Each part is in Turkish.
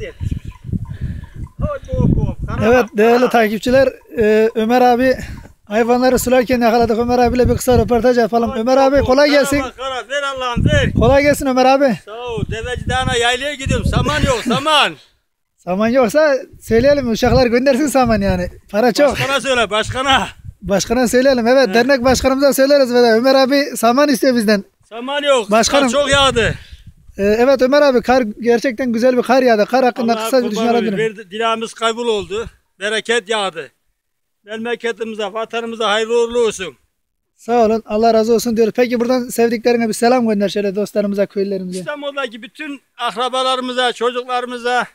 hızlı yetişmiş. Evet değerli takipçiler e, Ömer abi hayvanları sularken yakaladık. Ömer abiyle bir kısa röportaj yapalım. Ömer abi kolay gelsin. ver Allah'ım ver. Kolay gelsin Ömer abi. Sağ ol. Deveci Dağı'na yaylaya gidiyorum. Saman yok saman. Saman yoksa söyleyelim uşaklar göndersin saman yani. Para çok. Başkana söyle başkana. Başkana söyleyelim. Evet dernek başkanımıza söyleriz. Ömer abi saman istiyor bizden. Saman yok. Başkanım. Çok yağdı. E, evet Ömer abi kar gerçekten güzel bir kar yağdı. Kar hakkında Allah'a kısa bir düşünce alabilirim. Bir Dilağımız kaybol oldu. Bereket yağdı. Memleketimize, vatanımıza hayırlı uğurlu olsun. Sağ olun. Allah razı olsun diyoruz. Peki buradan sevdiklerine bir selam gönder şöyle dostlarımıza, köylülerimize. İstanbul'daki bütün akrabalarımıza, çocuklarımıza,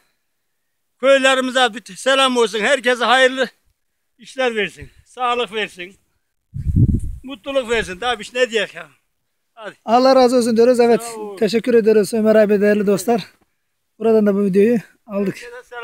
köylerimize bütün selam olsun. Herkese hayırlı işler versin. Sağlık versin. Mutluluk versin. Daha bir şey ne diyek ya. Hadi. Allah razı olsun diyoruz. Evet. Teşekkür ediyoruz Ömer abi değerli dostlar. Buradan da bu videoyu aldık. Herkese